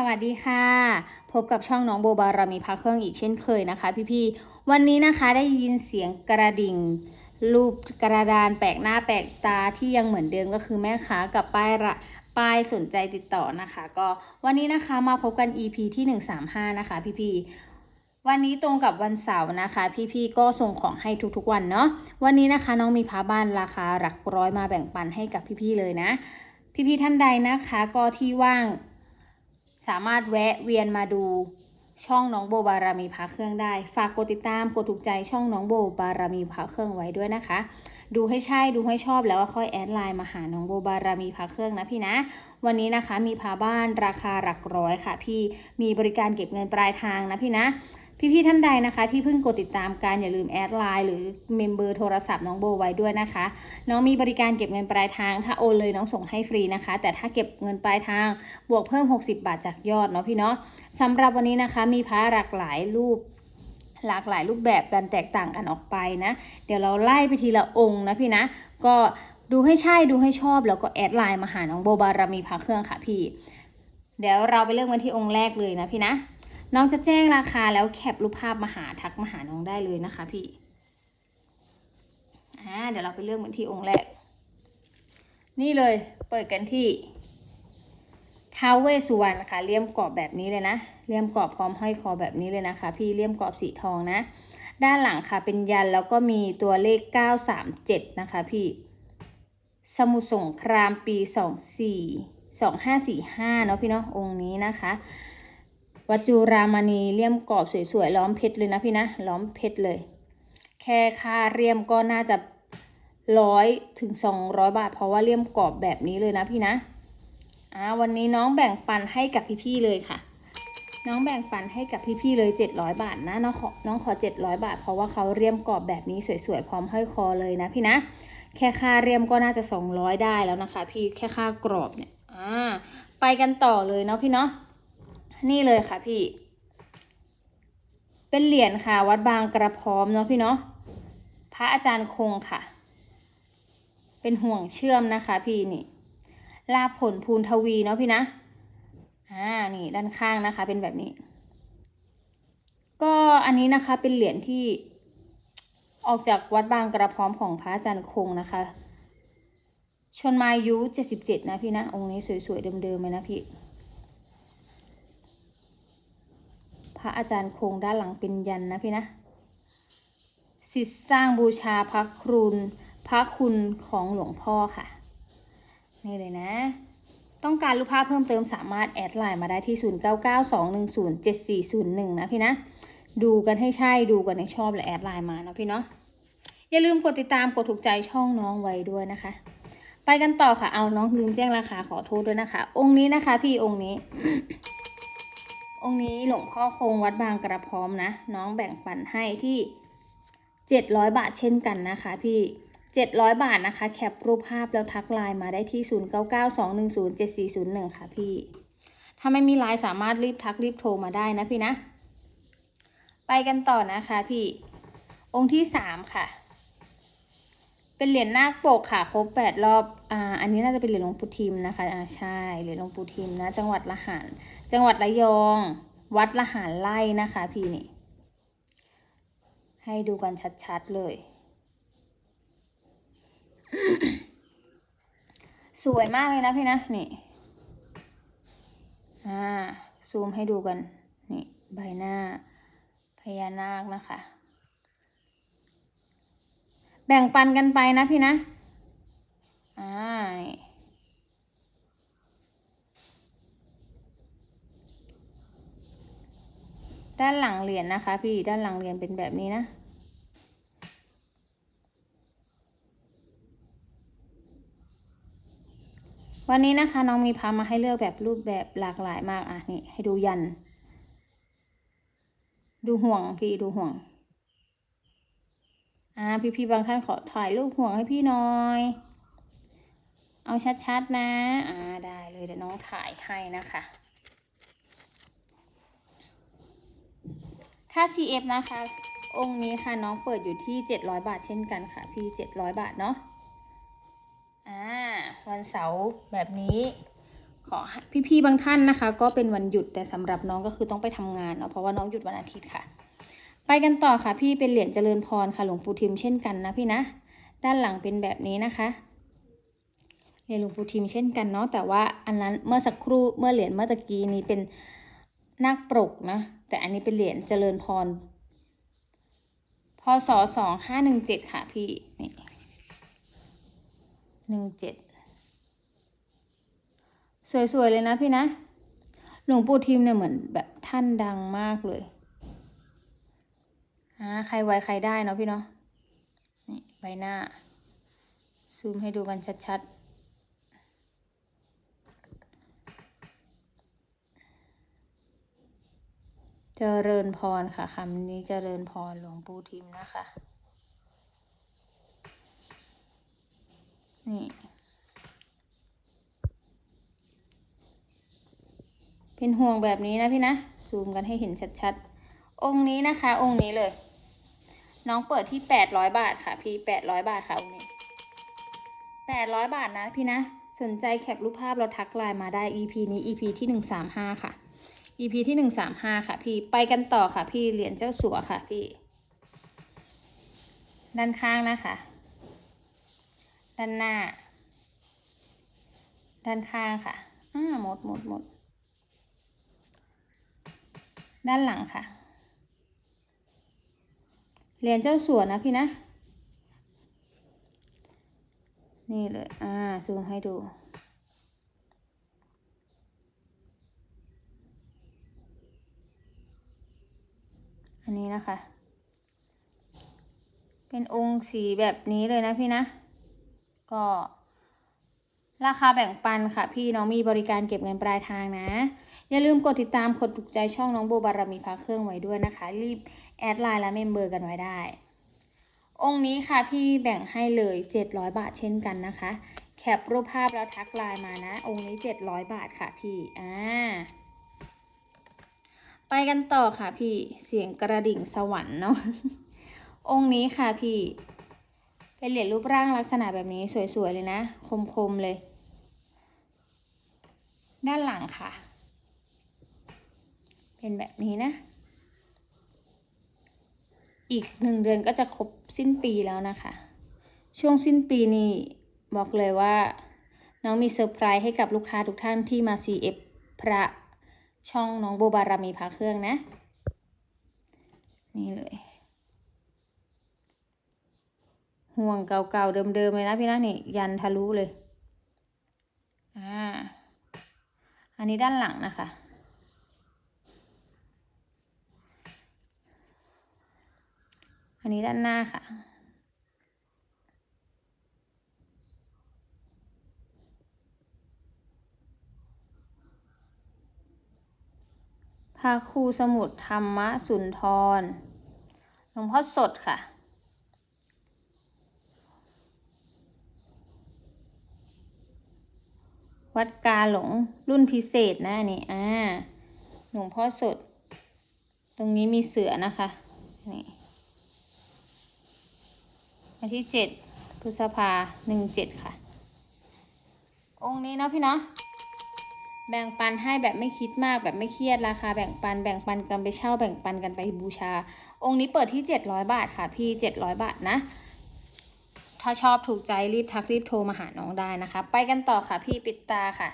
สวัสดีค่ะ พบกับช่องน้องโบบารามีพาเครื่องอีกเช่นเคยนะคะ พี่ๆ วันนี้นะคะได้ยินเสียงกระดิ่ง รูปกระดานแปลกหน้าแปลกตาที่ยังเหมือนเดิมก็คือแม่ค้ากับป้ายระป้ายสนใจติดต่อนะคะ ก็วันนี้นะคะมาพบกัน EP ที่ 135 นะคะ พี่ๆ วันนี้ตรงกับวันเสาร์นะคะ พี่ๆ ก็ส่งของให้ทุกๆวันเนาะวันนี้นะคะน้องมีพาบ้านราคาหลักร้อยมาแบ่งปันให้กับพี่ๆเลยนะ พี่ๆท่านใดนะคะ ก็ที่ว่าง สามารถแวะเวียนมาดูช่องน้องโบบารามีพาเครื่องได้ ฝากกดติดตามกดถูกใจช่องน้องโบบารามีพาเครื่องไว้ด้วยนะคะ ดูให้ใช่ดูให้ชอบแล้วก็ค่อยแอดไลน์มาหาน้องโบบารามีพาเครื่องนะพี่นะ วันนี้นะคะมีพาบ้านราคาหลักร้อยค่ะ พี่มีบริการเก็บเงินปลายทางนะพี่นะ พี่ๆท่านใดนะคะ ที่เพิ่งกดติดตามกันอย่าลืมแอดไลน์หรือเมมเบอร์โทรศัพท์น้องโบไว้ด้วยนะคะ น้องมีบริการเก็บเงินปลายทาง ถ้าโอนเลยน้องส่งให้ฟรีนะคะ แต่ถ้าเก็บเงินปลายทางบวกเพิ่ม 60 บาทจากยอดเนาะพี่เนาะสำหรับวันนี้นะคะ มีพระหลากหลายรูปหลากหลายรูปแบบกันแตกต่างกันออกไปนะ เดี๋ยวเราไล่ไปทีละองค์นะพี่นะ ก็ดูให้ใช่ดูให้ชอบแล้วก็แอดไลน์มาหาน้องโบบารมีพระเครื่องค่ะพี่ เดี๋ยวเราไปเริ่มกันที่องค์แรกเลยนะพี่นะ น้องจะแจ้งราคาแล้วแคปรูปภาพมาหาทักมาหาน้องได้เลยนะคะ พี่อ่าเดี๋ยวเราไปเริ่มกันที่องค์แรก นี่เลยเปิดกันที่ท้าวเวสสุวรรณค่ะเลี่ยมกรอบแบบนี้เลยนะเลี่ยมกรอบพร้อมห้อยคอแบบนี้เลยนะคะ พี่เลี่ยมกรอบสีทองนะ ด้านหลังค่ะเป็นยันแล้วก็มีตัวเลข 937 นะคะ พี่ สมุทรสงครามปี 24 2545 เนาะพี่เนาะองค์นี้นะคะ วัจจุรามณีเลี่ยมกรอบสวยๆล้อมเพชรเลยนะพี่นะล้อมเพชรเลย แค่ค่าเลี่ยมก็น่าจะร้อยถึงสองร้อยบาท เพราะว่าเลี่ยมกรอบแบบนี้เลยนะพี่นะอ่าวันนี้น้องแบ่งปันให้กับพี่ๆเลยค่ะ น้องแบ่งปันให้กับพี่ๆเลยเจ็ดร้อยบาทนะน้องขอน้องขอเจ็ดร้อยบาท เพราะว่าเขาเลี่ยมกรอบแบบนี้สวยๆพร้อมห้อยคอเลยนะพี่นะแค่ค่าเรียมก็น่าจะสองร้อยได้แล้วนะคะ พี่แค่ค่ากรอบเนี่ยอ่าไปกันต่อเลยเนาะพี่เนาะ นี่เลยค่ะพี่ เป็นเหรียญค่ะ วัดบางกระพร้อมเนาะพี่เนาะพระอาจารย์คงค่ะ เป็นห่วงเชื่อมนะคะ พี่นี่ ลาผลภูนทวีเนาะพี่นะอ่านี่ด้านข้างนะคะ เป็นแบบนี้ ก็อันนี้นะคะเป็นเหรียญที่ออกจากวัดบางกระพร้อมของพระอาจารย์คงนะคะ ชนมายุเจ็ดสิบเจ็ดนะพี่นะ องค์นี้สวยๆเดิมๆเลยนะพี่ พระอาจารย์คงด้านหลังเป็นยันนะพี่นะสิทธิ์สร้างบูชาพระครุณพระคุณของหลวงพ่อค่ะ นี่เลยนะ ต้องการรูปภาพเพิ่มเติมสามารถแอดไลน์มาได้ที่ 0992107401 นะพี่นะ ดูกันให้ใช่ดูกันให้ชอบและแอดไลน์มาเนาะพี่เนาะอย่าลืมกดติดตามกดถูกใจช่องน้องไว้ด้วยนะคะ ไปกันต่อค่ะเอาน้องลืมแจ้งราคาขอโทษด้วยนะคะ องค์นี้นะคะ พี่องค์นี้ องค์นี้หลวงพ่อคงวัดบางกระพร้อมนะ น้องแบ่งปันให้ที่เจ็ดร้อยบาทเช่นกันนะคะพี่เจ็ดร้อยบาทนะคะ แคปรูปภาพแล้วทักไลน์มาได้ที่ศูนย์เก้าเก้าสองหนึ่งศูนย์เจ็ดสี่ศูนย์หนึ่งค่ะพี่ ถ้าไม่มีไลน์สามารถรีบทักรีบโทรมาได้นะพี่นะ ไปกันต่อนะคะพี่ องค์ที่สามค่ะ เป็นเหรียญนาคปกค่ะ ครบแปดรอบอ่าอันนี้น่าจะเป็นเหรียญหลวงปู่ทิมนะคะอ่าใช่เหรียญหลวงปู่ทิมนะ จังหวัดละหารจังหวัดระยอง วัดละหารไล่นะคะ พี่นี่ ให้ดูกันชัดๆเลย สวยมากเลยนะพี่นะนี่อ่าซูมให้ดูกัน นี่ ใบหน้าพญานาคนะคะ แบ่งปันกันไปนะพี่นะ อ่า ด้านหลังเหรียญนะคะ พี่ ด้านหลังเหรียญเป็นแบบนี้นะวันนี้นะคะน้องมีพามาให้เลือกแบบรูปแบบหลากหลายมากอะนี่ให้ดูยัน ดูห่วงพี่ดูห่วง อ่าพี่ๆบางท่านขอถ่ายรูปห่วงให้พี่หน่อย เอาชัดๆนะ อ่าได้เลยเดี๋ยวน้องถ่ายให้นะคะ ถ้า CF นะคะ องค์นี้ค่ะน้องเปิดอยู่ที่ 700 บาทเช่นกันค่ะ พี่ 700 บาทเนาะอ่าวันเสาร์แบบนี้ขอพี่ๆบางท่านนะคะ ก็เป็นวันหยุดแต่สำหรับน้องก็คือต้องไปทำงานเนาะเพราะว่าน้องหยุดวันอาทิตย์ค่ะ ไปกันต่อค่ะพี่เป็นเหรียญเจริญพรค่ะหลวงปู่ทิมเช่นกันนะพี่นะ ด้านหลังเป็นแบบนี้นะคะเหรียญหลวงปู่ทิมเช่นกันเนาะแต่ว่าอันนั้นเมื่อสักครู่เมื่อเหรียญเมื่อตะกี้นี้เป็นนาคปรกนะแต่อันนี้เป็นเหรียญเจริญพรพศสองห้าหนึ่งเจ็ดค่ะพี่นี่หนึ่งเจ็ดสวยๆเลยนะพี่นะ หลวงปู่ทิมเนี่ยเหมือนแบบท่านดังมากเลย อ่าใครไวใครได้เนาะพี่เนาะนี่ใบหน้า ซูมให้ดูกันชัดๆ เจริญพรค่ะคำนี้เจริญพรหลวงปู่ทิมนะคะ นี่เป็นห่วงแบบนี้นะพี่นะ ซูมกันให้เห็นชัดๆ องค์นี้นะคะ องค์นี้เลย น้องเปิดที่แปดร้อยบาทค่ะ พี่แปดร้อยบาทค่ะองค์นี้แปดร้อยบาทนะพี่นะ สนใจแคปรูปภาพเราทักไลน์มาได้ EP นี้ EP ที่หนึ่งสามห้าค่ะ EP ที่หนึ่งสามห้าค่ะ พี่ไปกันต่อค่ะ พี่เหรียญเจ้าสัวค่ะ พี่ ด้านข้างนะคะ ด้านหน้า ด้านข้างค่ะอ่าหมดหมดหมดด้านหลังค่ะ เหรียญเจ้าสัวนะพี่นะ นี่เลย อ่า ซูมให้ดู อันนี้นะคะ เป็นองค์สีแบบนี้เลยนะพี่นะ ก็ราคาแบ่งปันค่ะ พี่น้องมีบริการเก็บเงินปลายทางนะ อย่าลืมกดติดตามกดถูกใจช่องน้องโบบารมีพาเครื่องไว้ด้วยนะคะ รีบแอดไลน์และเมมเบอร์กันไว้ได้ องค์นี้ค่ะพี่แบ่งให้เลย 700 บาทเช่นกันนะคะ แคปรูปภาพแล้วทักไลน์มานะ องค์นี้ 700 บาทค่ะพี่อ่าไปกันต่อค่ะพี่เสียงกระดิ่งสวรรค์เนาะองค์นี้ค่ะพี่เป็นเหรียญรูปร่างลักษณะแบบนี้สวยๆเลยนะ คมๆเลย ด้านหลังค่ะ เป็นแบบนี้นะ อีกหนึ่งเดือนก็จะครบสิ้นปีแล้วนะคะ ช่วงสิ้นปีนี้บอกเลยว่า น้องมีเซอร์ไพรส์ให้กับลูกค้าทุกท่านที่มา CF พระช่องน้องโบบารามีพาเครื่องนะ นี่เลยห่วงเก่าๆเดิมๆเลยนะพี่นะนี่ยันทะลุเลย อ่า อันนี้ด้านหลังนะคะ อั นนี้ด้านหน้าค่ะ พระครูสมุทรธรรมสุนทร หลวงพ่อสดค่ะวัดกาหลงรุ่นพิเศษนะนนี่อ่าหลวงพ่อสด ตรงนี้มีเสือนะคะ นี่ วันที่เจ็ดพฤษภาหนึ่งเจ็ดค่ะ องค์นี้เนาะพี่เนาะแบ่งปันให้แบบไม่คิดมากแบบไม่เครียดราคาแบ่งปันแบ่งปันกันไปเช่าแบ่งปันกันไปบูชา องค์นี้เปิดที่เจ็ดร้อยบาทค่ะ พี่เจ็ดร้อยบาทนะ ถ้าชอบถูกใจรีบทักรีบโทรมาหาน้องได้นะคะ ไปกันต่อค่ะ พี่ปิดตาค่ะ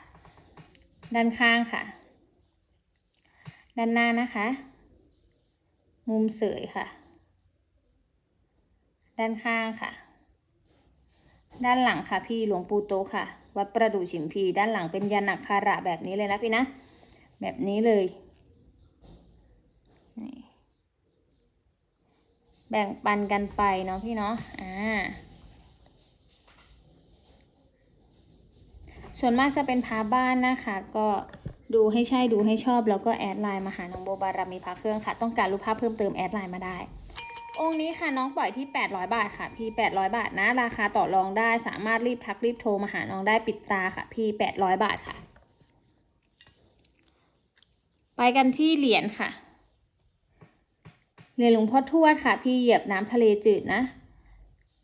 ด้านข้างค่ะ ด้านหน้านะคะ มุมเสยค่ะ ด้านข้างค่ะ ด้านหลังค่ะพี่หลวงปู่โตค่ะ วัดประดู่ฉิมพี ด้านหลังเป็นยันอักขระแบบนี้เลยนะพี่นะ แบบนี้เลยนี่แบ่งปันกันไปเนาะพี่เนาะอ่าส่วนมากจะเป็นพาบ้านนะคะ ก็ดูให้ใช่ดูให้ชอบ แล้วก็แอดไลน์มาหาน้องโบบารามีพาเครื่องค่ะ ต้องการรูปภาพเพิ่มเติมแอดไลน์มาได้ องค์นี้ค่ะน้องปล่อยที่ 800 บาทค่ะ พี่ 800 บาทนะ ราคาต่อรองได้สามารถรีบทักรีบโทรมาหาน้องได้ปิดตาค่ะ พี่ 800 บาทค่ะ ไปกันที่เหรียญค่ะเหรียญหลวงพ่อทวดค่ะ พี่เหยียบน้ำทะเลจืดนะ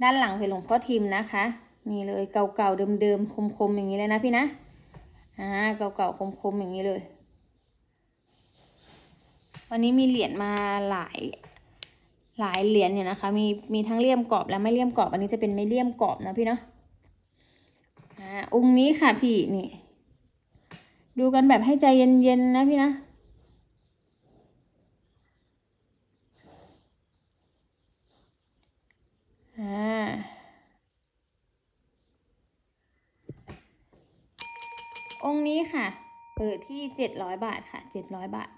ด้านหลังเป็นหลวงพ่อทิมนะคะ นี่เลยเก่าๆเดิมๆคมๆอย่างนี้เลยนะพี่นะอ่าเก่าๆคมๆอย่างนี้เลย วันนี้มีเหรียญมาหลาย หลายเหรียญอยู่ยนะคะ มีมีทั้งเลี่ยมกรอบและไม่เลี่ยมกรอบ อันนี้จะเป็นไม่เลี่ยมกรอบนะพี่เนาะอ่าองค์นี้ค่ะพี่นี่ ดูกันแบบให้ใจเย็นๆนะพี่นะอ่าองค์นี้ค่ะ เปิดที่เจ็ดร้อยบาทค่ะเจ็ดร้อยบาท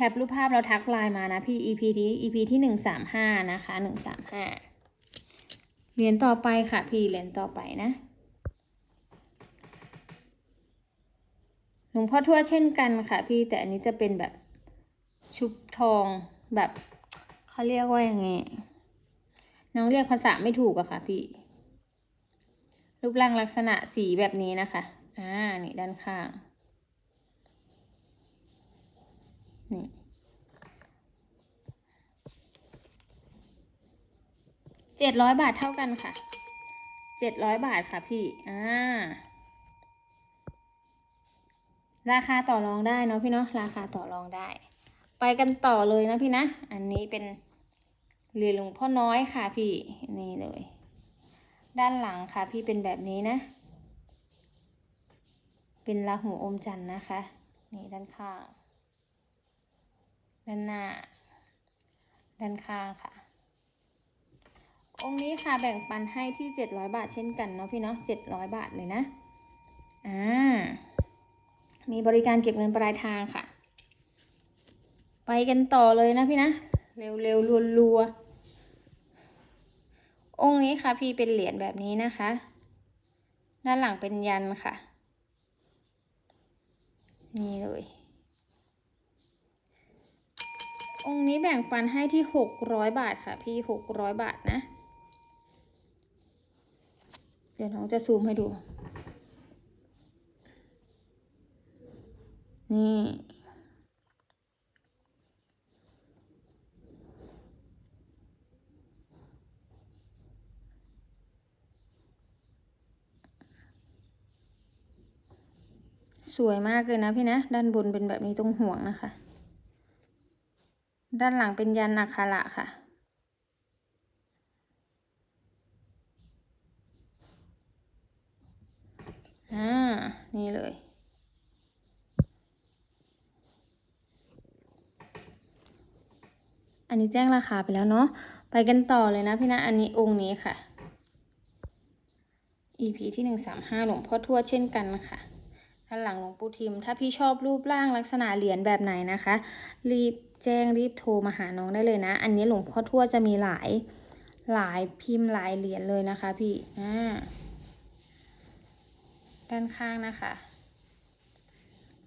แคปรูปภาพเราทักไลน์มานะพี่ EP ที่ EP ที่หนึ่งสามห้านะคะหนึ่งสามห้าเหรียญต่อไปค่ะพี่เหรียญต่อไปนะหลวงพ่อทั่วเช่นกันค่ะพี่แต่อันนี้จะเป็นแบบชุบทองแบบเขาเรียกว่ายังไง น้องเรียกภาษาไม่ถูกอะค่ะพี่ รูปร่างลักษณะสีแบบนี้นะคะ อ่า นี่ด้านข้าง นี่เจ็ดร้อยบาทเท่ากันค่ะเจ็ดร้อยบาทค่ะพี่ อ่า ราคาต่อรองได้เนาะพี่เนาะ ราคาต่อรองได้ ไปกันต่อเลยนะพี่นะ อันนี้เป็นเหรียญหลวงพ่อน้อยค่ะพี่ นี่เลย ด้านหลังค่ะพี่เป็นแบบนี้นะ เป็นราหูอมจันทร์นะคะ นี่ด้านข้าง ด้านหน้า ด้านข้างค่ะ องค์นี้ค่ะแบ่งปันให้ที่เจ็ดร้อยบาทเช่นกันเนาะพี่เนาะเจ็ดร้อยบาทเลยนะ อ่า มีบริการเก็บเงินปลายทางค่ะ ไปกันต่อเลยนะพี่นะ เร็วๆรัวๆองค์นี้ค่ะพี่เป็นเหรียญแบบนี้นะคะ ด้านหลังเป็นยันค่ะ นี่เลย องค์นี้แบ่งปันให้ที่หกร้อยบาทค่ะ พี่หกร้อยบาทนะ เดี๋ยวน้องจะซูมให้ดู นี่สวยมากเลยนะพี่นะ ด้านบนเป็นแบบนี้ตรงห่วงนะคะ ด้านหลังเป็นยันนาคาระค่ะ อ่า นี่เลย อันนี้แจ้งราคาไปแล้วเนาะ ไปกันต่อเลยนะพี่นะ อันนี้องค์นี้ค่ะ EP ที่หนึ่งสามห้าหลวงพ่อทั่วเช่นกันค่ะด้านหลังหลวงปู่ทิม ถ้าพี่ชอบรูปร่างลักษณะเหรียญแบบไหนนะคะ รีบ แจ้งรีบโทรมาหาน้องได้เลยนะ อันนี้หลวงพ่อทั่วจะมีหลายหลายพิมพ์หลายเหรียญเลยนะคะพี่อ่าด้านข้างนะคะ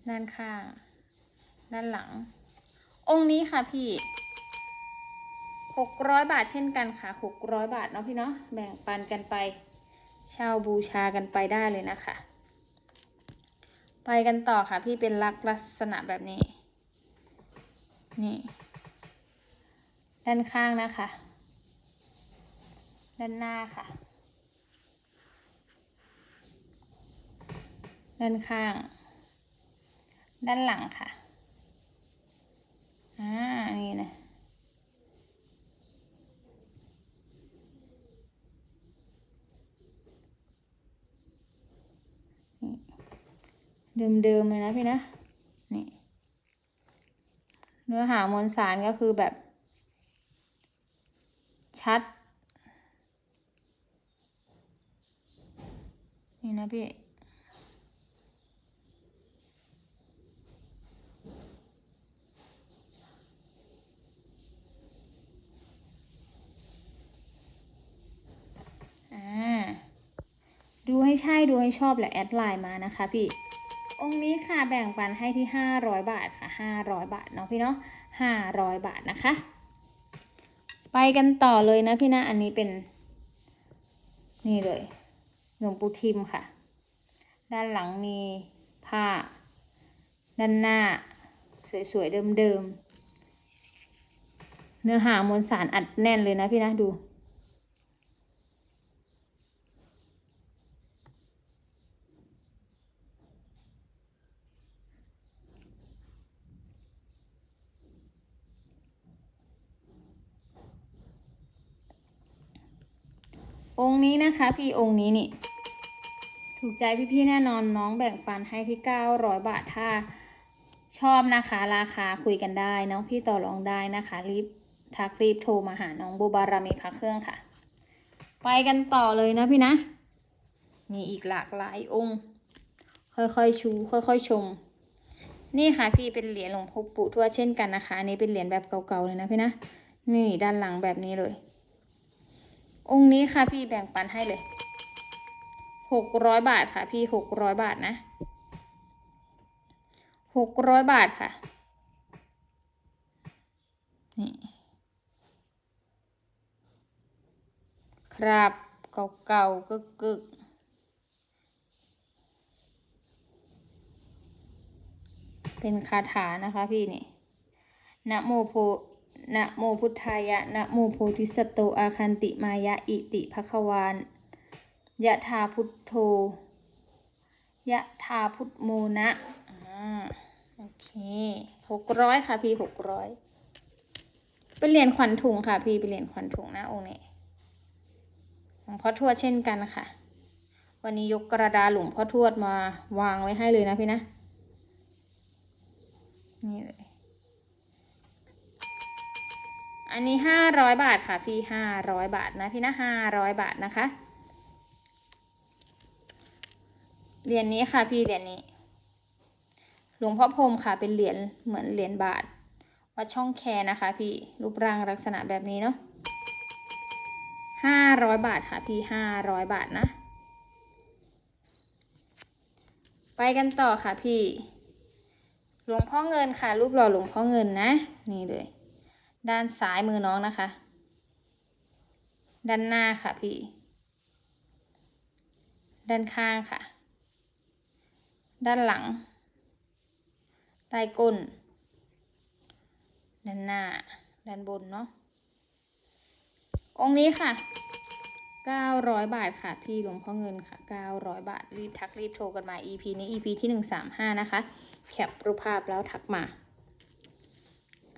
ด้านข้าง ด้านหลัง องค์นี้ค่ะพี่หกร้อยบาทเช่นกันค่ะหกร้อยบาทเนาะพี่เนาะแบ่งปันกันไปเช่าบูชากันไปได้เลยนะคะ ไปกันต่อค่ะพี่เป็นลักลักษณะแบบนี้ นี่ ด้านข้างนะคะ ด้านหน้าค่ะ ด้านข้าง ด้านหลังค่ะ อ่า นี่นะเดิมๆเลยนะพี่นะ นี่ เนื้อหามวลสารก็คือแบบ ชัด นี่นะพี่อ่าดูให้ใช่ดูให้ชอบและแอดไลน์มานะคะพี่ องค์นี้ค่ะแบ่งปันให้ที่ห้าร้อยบาทค่ะห้าร้อยบาทเนาะพี่เนาะห้าร้อยบาทนะคะ ไปกันต่อเลยนะพี่นะอันนี้เป็น นี่เลยหลวงปู่ทิมค่ะ ด้านหลังมีผ้า ด้านหน้า สวยๆเดิมๆเนื้อหามวลสารอัดแน่นเลยนะพี่นะดู องค์ นะคะ พี่องค์นี้นี่ ถูกใจพี่ๆแน่นอนน้องแบ่งปันให้ที่ 900 บาทถ้าชอบนะคะ ราคาคุยกันได้น้องพี่ต่อรองได้นะคะรีบทักรีบโทรมาหาน้องโบบารามีพระเครื่องค่ะ ไปกันต่อเลยนะพี่นะ มีอีกหลากหลายองค์ ค่อยๆชู ค่อยๆชม นี่ค่ะพี่เป็นเหรียญหลวงพ่อปู่ทวดเช่นกันนะคะ อันนี้เป็นเหรียญแบบเก่าๆเลยนะพี่นะ นี่ด้านหลังแบบนี้เลย องค์นี้ค่ะพี่แบ่งปันให้เลยหกร้อยบาทค่ะพี่หกร้อยบาทนะหกร้อยบาทค่ะ นี่ครับเก่าๆกึกๆเป็นคาถานะคะพี่นี่นะโมโพ นะโมพุทธายะนะโมโพธิสัตโตอาคันติมายะอิติภควานยะธาพุทโธยะธาพุทโมนะอ่าโอเคหกร้อยค่ะพี่หกร้อยเป็นเหรียญขวัญถุงค่ะ พี่เป็นเหรียญขวัญถุงนะองค์นี้หลวงพ่อทวดเช่นกันค่ะ วันนี้ยกกระดาษหลวงพ่อทวดมาวางไว้ให้เลยนะพี่นะ นี่เลย อันนี้ห้าร้อยบาทค่ะพี่ห้าร้อยบาทนะพี่นะห้าร้อยบาทนะคะ เหรียญนี้ค่ะพี่เหรียญนี้ หลวงพ่อพรมค่ะเป็นเหรียญเหมือนเหรียญบาท วัดช่องแคนะคะ พี่รูปร่างลักษณะแบบนี้เนาะห้าร้อยบาทค่ะพี่ห้าร้อยบาทนะ ไปกันต่อค่ะพี่ หลวงพ่อเงินค่ะ รูปหล่อหลวงพ่อเงินนะ นี่เลย ด้านซ้ายมือน้องนะคะ ด้านหน้าค่ะพี่ ด้านข้างค่ะ ด้านหลัง ใต้ก้น ด้านหน้า ด้านบนเนาะ องค์นี้ค่ะ900 บาทค่ะพี่หลวงพ่อเงินค่ะ 900 บาท รีบทักรีบโทรกันมา EP นี้ EP ที่ 135 นะคะ แคปรูปภาพแล้วทักมา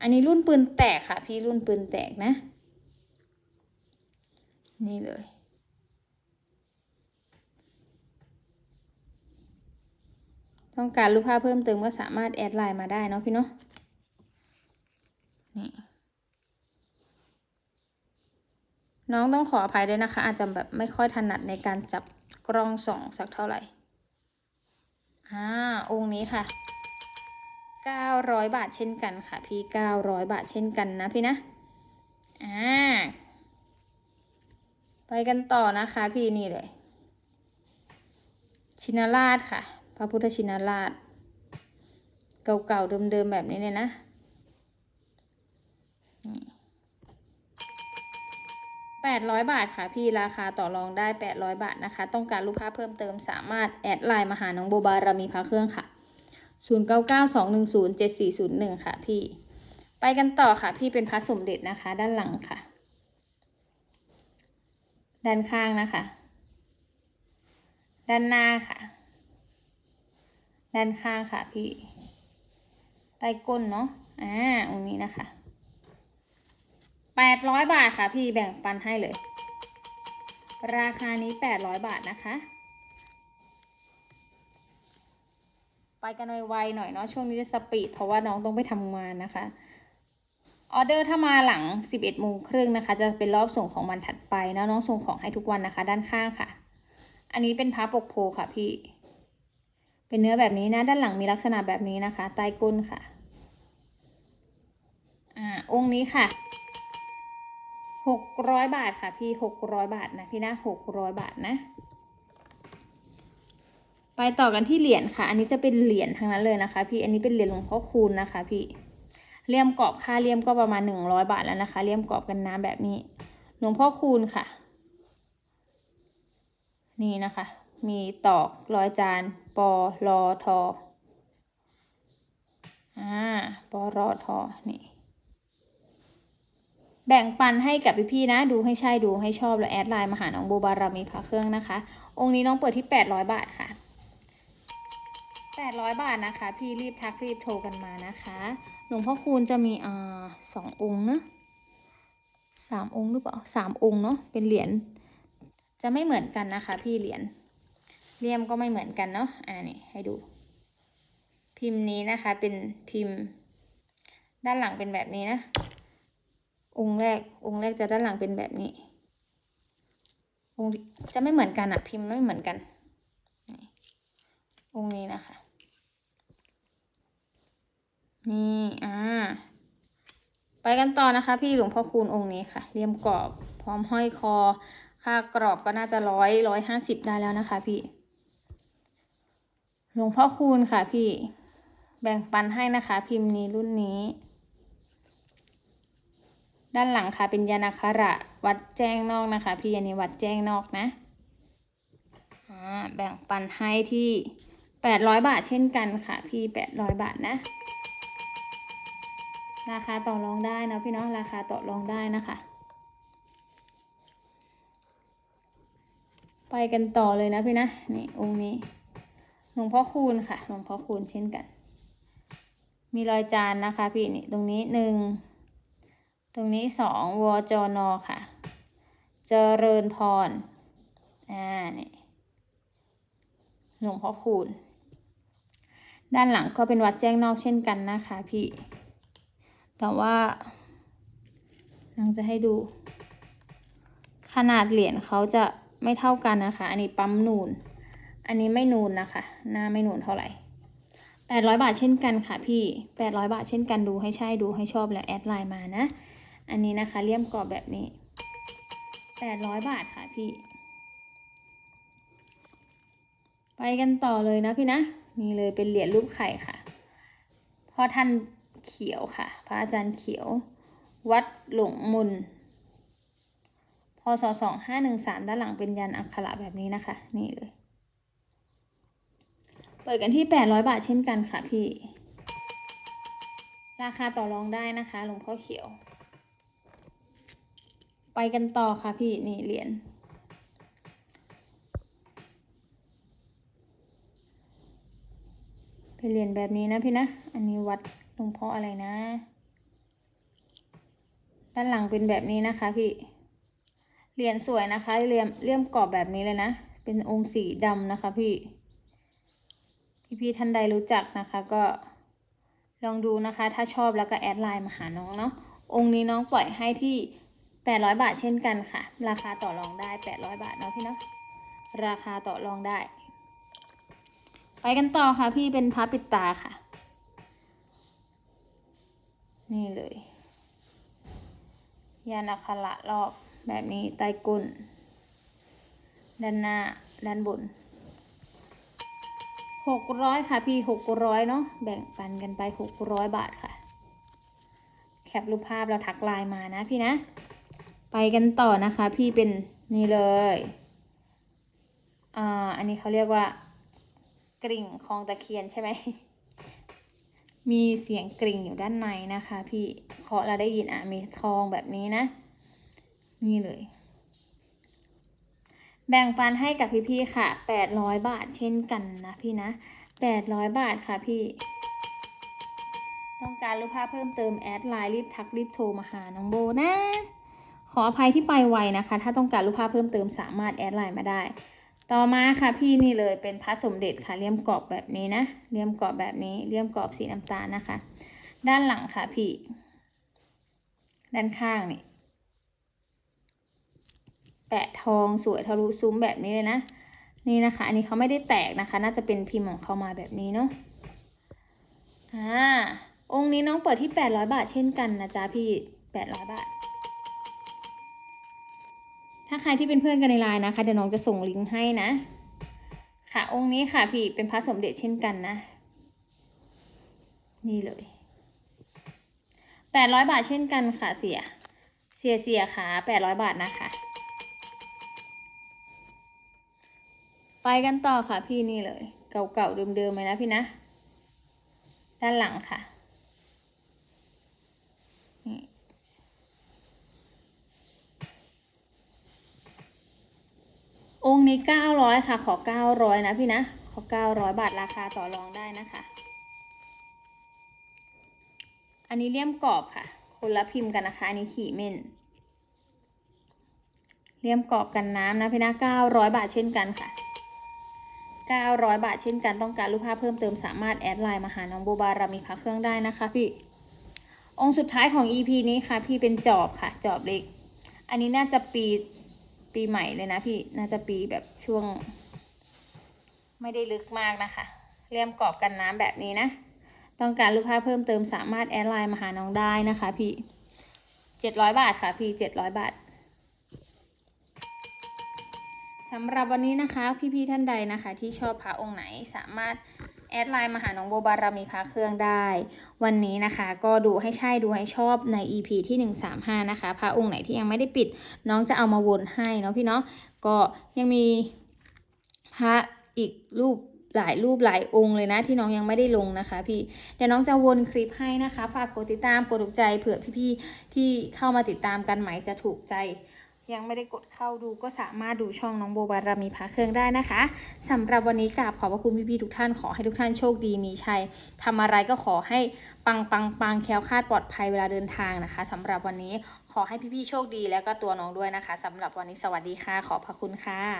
อันนี้รุ่นปืนแตกค่ะ พี่รุ่นปืนแตกนะ นี่เลย ต้องการรูปภาพเพิ่มเติมก็สามารถแอดไลน์มาได้เนาะพี่เนาะนี่น้องต้องขออภัยด้วยนะคะ อาจจะแบบไม่ค่อยถนัดในการจับกล้องส่องสักเท่าไหร่อ่าองค์นี้ค่ะ เก้าร้อยบาทเช่นกันค่ะ พี่เก้าร้อยบาทเช่นกันนะพี่นะอ่าไปกันต่อนะคะ พี่นี่เลย ชินราชค่ะ พระพุทธชินราช เก่าๆเดิมๆแบบนี้เลยนะแปดร้อยบาทค่ะพี่ราคาต่อรองได้แปดร้อยบาทนะคะ ต้องการรูปภาพเพิ่มเติมสามารถแอดไลน์มาหาน้องโบบารมีพระเครื่องค่ะ ศูนย์เก้าเก้าสองหนึ่งศูนย์เจ็ดสี่ศูนย์หนึ่งค่ะพี่ ไปกันต่อค่ะพี่เป็นพระสมเด็จนะคะ ด้านหลังค่ะ ด้านข้างนะคะ ด้านหน้าค่ะ ด้านข้างค่ะพี่ ใต้ก้นเนาะ อ่าองนี้นะคะแปดร้อยบาทค่ะพี่แบ่งปันให้เลย ราคานี้แปดร้อยบาทนะคะ ไปกันไวๆหน่อยเนาะช่วงนี้จะสปีดเพราะว่าน้องต้องไปทำงานนะคะออเดอร์ถ้ามาหลัง 11โมงครึ่งนะคะ จะเป็นรอบส่งของวันถัดไปนะน้องส่งของให้ทุกวันนะคะ ด้านข้างค่ะ อันนี้เป็นพับปกโพค่ะพี่ เป็นเนื้อแบบนี้นะ ด้านหลังมีลักษณะแบบนี้นะคะใต้ก้นค่ะ อ่า องค์นี้ค่ะหกร้อยบาทค่ะพี่หกร้อยบาทนะพี่นะหกร้อยบาทนะ ไปต่อกันที่เหรียญค่ะ อันนี้จะเป็นเหรียญทั้งนั้นเลยนะคะ พี่ อันนี้เป็นเหรียญหลวงพ่อคูณนะคะ พี่เลี่ยมกรอบค่าเลี่ยมก็ประมาณหนึ่งร้อยบาทแล้วนะคะ เลี่ยมกรอบกันน้ำแบบนี้ หลวงพ่อคูณค่ะ นี่นะคะ มีตอกรอยจาน ปอรอทออ่าปอรอทอนี่ แบ่งปันให้กับพี่ๆนะ ดูให้ใช่ดูให้ชอบแล้วแอดไลน์มาหาน้องโบบารามีพระเครื่องนะคะ องค์นี้น้องเปิดที่800บาทค่ะ 800 บาทนะคะ พี่รีบทักรีบโทรกันมานะคะ หลวงพ่อคูณจะมีอ่าสององค์นะสามองค์หรือเปล่าสามองค์เนาะเป็นเหรียญจะไม่เหมือนกันนะคะ พี่เหรียญเลี่ยมก็ไม่เหมือนกันเนาะอ่านี่ให้ดู พิมพ์นี้นะคะ เป็นพิมพ์ ด้านหลังเป็นแบบนี้นะ องค์แรกองค์แรกจะด้านหลังเป็นแบบนี้ องค์จะไม่เหมือนกันอะพิมพ์ไม่เหมือนกันองค์นี้นะคะ นี่อ่าไปกันต่อนะคะ พี่หลวงพ่อคูณองค์นี้ค่ะเลี่ยมกรอบ พร้อมห้อยคอ ค่ากรอบก็น่าจะร้อยร้อยห้าสิบได้แล้วนะคะ พี่ หลวงพ่อคูณค่ะ พี่ แบ่งปันให้นะคะ พิมพ์นี้รุ่นนี้ ด้านหลังค่ะเป็นยานาคาระวัดแจ้งนอกนะคะ พี่อันนี้วัดแจ้งนอกนะอ่าแบ่งปันให้ที่แปดร้อยบาทเช่นกันค่ะ พี่แปดร้อยบาทนะ ราคาต่อรองได้นะพี่เนาะราคาต่อรองได้นะคะ ไปกันต่อเลยนะพี่นะนี่องค์นี้หลวงพ่อคูณค่ะหลวงพ่อคูณเช่นกัน มีรอยจานนะคะพี่นี่ตรงนี้หนึ่งตรงนี้สองวจนค่ะ เจริญพรอ่านี่หลวงพ่อคูณด้านหลังก็เป็นวัดแจ้งนอกเช่นกันนะคะพี่ แต่ว่าลังจะให้ดู ขนาดเหรียญเขาจะไม่เท่ากันนะคะ อันนี้ปั๊มนูน อันนี้ไม่นูนนะคะ หน้าไม่นูนเท่าไหร่แปดร้อยบาทเช่นกันค่ะพี่แปดร้อยบาทเช่นกันดูให้ใช่ดูให้ชอบแล้วแอดไลน์มานะ อันนี้นะคะเลี่ยมกรอบแบบนี้แปดร้อยบาทค่ะพี่ ไปกันต่อเลยนะพี่นะ นี่เลยเป็นเหรียญรูปไข่ค่ะ พอท่าน เขียวค่ะ พระอาจารย์เขียว วัดหลงมุนพศสองห้าหนึ่งสามด้านหลังเป็นยันอักขระแบบนี้นะคะ นี่เลย เปิดกันที่แปดร้อยบาทเช่นกันค่ะพี่ ราคาต่อรองได้นะคะหลวงพ่อเขียว ไปกันต่อค่ะพี่นี่เหรียญเป็นเหรียญแบบนี้นะพี่นะ อันนี้วัด ลวงพ่ออะไรนะ ด้านหลังเป็นแบบนี้นะคะพี่ เหรียญสวยนะคะเลี่ยมเลี่ยมกรอบแบบนี้เลยนะ เป็นองค์สีดำนะคะพี่ พี่ๆท่านใดรู้จักนะคะก็ลองดูนะคะ ถ้าชอบแล้วก็แอดไลน์มาหาน้องเนาะ องค์นี้น้องปล่อยให้ที่แปดร้อยบาทเช่นกันค่ะ ราคาต่อรองได้แปดร้อยบาทเนาะพี่เนาะ ราคาต่อรองได้ ไปกันต่อค่ะพี่เป็นพระปิดตาค่ะ นี่เลย ยานาคาระรอบแบบนี้ใต้ก้น ด้านหน้า ด้านบนหกร้อยค่ะพี่หกร้อยเนาะแบ่งปันกันไปหกร้อยบาทค่ะ แคปรูปภาพเราทักไลน์มานะพี่นะ ไปกันต่อนะคะ พี่เป็นนี่เลยอ่าอันนี้เขาเรียกว่ากริ่งคลองตะเคียนใช่ไหม มีเสียงกริ่งอยู่ด้านในนะคะ พี่เคาะเราได้ยินอะมีทองแบบนี้นะ นี่เลย แบ่งปันให้กับพี่ๆค่ะแปดร้อยบาทเช่นกันนะพี่นะแปดร้อยบาทค่ะพี่ ต้องการรูปภาพเพิ่มเติมแอดไลน์รีบทักรีบโทรมาหาน้องโบนะ ขออภัยที่ไปไวนะคะ ถ้าต้องการรูปภาพเพิ่มเติมสามารถแอดไลน์มาได้ ต่อมาค่ะพี่นี่เลยเป็นพระสมเด็จค่ะเลี่ยมกรอบแบบนี้นะเลี่ยมกรอบแบบนี้เลี่ยมกรอบสีน้ำตาลนะคะ ด้านหลังค่ะพี่ ด้านข้างนี่แปะทองสวยทะลุซุ้มแบบนี้เลยนะ นี่นะคะ อันนี้เขาไม่ได้แตกนะคะ น่าจะเป็นพิมพ์ของเขามาแบบนี้เนาะอ่าองค์นี้น้องเปิดที่แปดร้อยบาทเช่นกันนะจ๊ะพี่แปดร้อยบาท ถ้าใครที่เป็นเพื่อนกันในไลน์นะคะเดี๋ยวน้องจะส่งลิงก์ให้นะ ค่ะ องค์นี้ค่ะพี่เป็นพระสมเด็จเช่นกันนะ นี่เลยแปดร้อยบาทเช่นกันค่ะเสีย เสียเสียค่ะแปดร้อยบาทนะคะ ไปกันต่อค่ะพี่นี่เลย เก่าๆเดิมๆเลยนะพี่นะ ด้านหลังค่ะ องนี้เก้าร้อยค่ะ ขอเก้าร้อยนะพี่นะ ขอเก้าร้อยบาทราคาต่อรองได้นะคะ อันนี้เลี่ยมกรอบค่ะ คนละพิมพ์กันนะคะ อันนี้ขี่เม่นเลี่ยมกรอบกันน้ำนะพี่นะ 900 บาทเช่นกันค่ะ 900 บาทเช่นกันต้องการรูปภาพเพิ่มเติมสามารถแอดไลน์มาหาน้องโบบารามีพระเครื่องได้นะคะพี่ องค์สุดท้ายของ EP นี้ค่ะ พี่เป็นจอบค่ะ จอบเล็ก อันนี้น่าจะปี ปีใหม่เลยนะพี่น่าจะปีแบบช่วง ไม่ได้ลึกมากนะคะเลี่ยมกรอบกันน้ำแบบนี้นะ ต้องการรูปภาพเพิ่มเติมสามารถแอดไลน์มาหาน้องได้นะคะพี่700บาทค่ะพี่700บาทสำหรับวันนี้นะคะพี่ๆท่านใดนะคะ ที่ชอบพระองค์ไหนสามารถ แอดไลน์มาหาน้องโบบารามีพระเครื่องได้ วันนี้นะคะก็ดูให้ใช่ดูให้ชอบใน EP ที่ 135 นะคะพระองค์ไหนที่ยังไม่ได้ปิด น้องจะเอามาวนให้เนาะพี่เนาะก็ยังมีพระอีกรูปหลายรูปหลายองค์เลยนะที่น้องยังไม่ได้ลงนะคะพี่เดี๋ยวน้องจะวนคลิปให้นะคะ ฝากกดติดตามกดถูกใจเผื่อพี่ๆที่เข้ามาติดตามกันไหมจะถูกใจ ยังไม่ได้กดเข้าดูก็สามารถดูช่องน้องโบบารมีพระเครื่องได้นะคะสำหรับวันนี้กราบขอบพระคุณพี่ๆทุกท่านขอให้ทุกท่านโชคดีมีชัยทำอะไรก็ขอให้ปังปังปังแคล้วคลาดปลอดภัยเวลาเดินทางนะคะสำหรับวันนี้ขอให้พี่ๆโชคดีแล้วก็ตัวน้องด้วยนะคะสำหรับวันนี้สวัสดีค่ะ ขอบพระคุณค่ะ